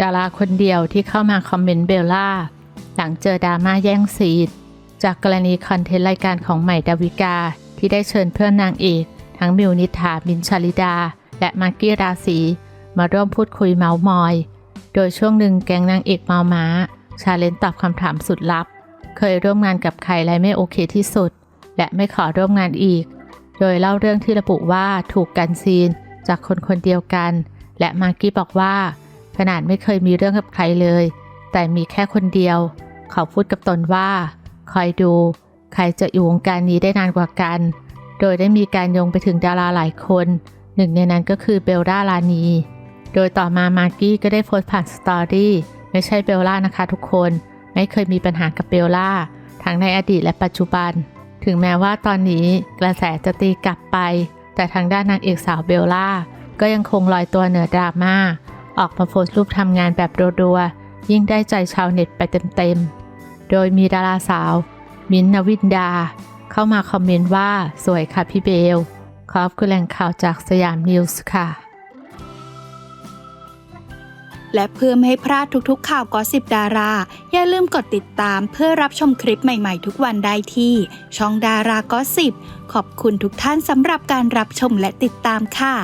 ดาราคนเดียวที่เข้ามาคอมเมนต์เบลล่า หลังเจอดราม่าแย่งซีนจากกรณีคอนเทนต์รายการของใหม่ดาวิกา ที่ได้เชิญเพื่อนนางเอกทั้งมิวนิษฐามินชาลิดา และมากกี้ราศีมาร่วมพูดคุยเมาส์มอย โดยช่วงหนึ่งแกงนางเอกเมาม้า ชาเลนจ์ตอบคำถามสุดลับ เคยร่วมงานกับใครและไม่โอเคที่สุด และไม่ขอร่วมงานอีก โดยเล่าเรื่องที่ระบุว่าถูกกันซีน จากคนคนเดียวกัน และมากกี้บอกว่า ขนาดไม่เคยมีเรื่องกับใครเลย แต่มีแค่คนเดียว เขาพูดกับตนว่า คอยดู ใครจะอยู่วงการนี้ได้นานกว่ากัน โดยได้มีการโยงไปถึงดาราหลายคน หนึ่งในนั้นก็คือเบลล่าลานี โดยต่อมามากกี้ก็ได้โพสต์ผ่านสตอรี่ไม่ใช่เบลล่านะคะทุกคน ไม่เคยมีปัญหากับเบลล่าทั้งในอดีตและปัจจุบัน ถึงแม้ว่าตอนนี้กระแสจะตีกลับไป แต่ทางด้านนางเอกสาวเบลล่าก็ยังคงลอยตัวเหนือดราม่า ออกมาโพสต์รูปทำงานแบบรัวๆ ยิ่งได้ใจชาวเน็ตไปเต็มๆ โดยมีดาราสาว มิ้นนวินดา เข้ามาคอมเมนต์ว่าสวยค่ะพี่เบล ขอบคุณแหล่งข่าวจากสยามนิวส์ค่ะ และเพื่อไม่ให้พลาดทุกๆ ข่าวกอสิบดารา อย่าลืมกดติดตามเพื่อรับชมคลิปใหม่ๆ ทุกวันได้ที่ ช่องดารากอสิบขอบคุณทุกท่านสำหรับการรับชมและติดตามค่ะ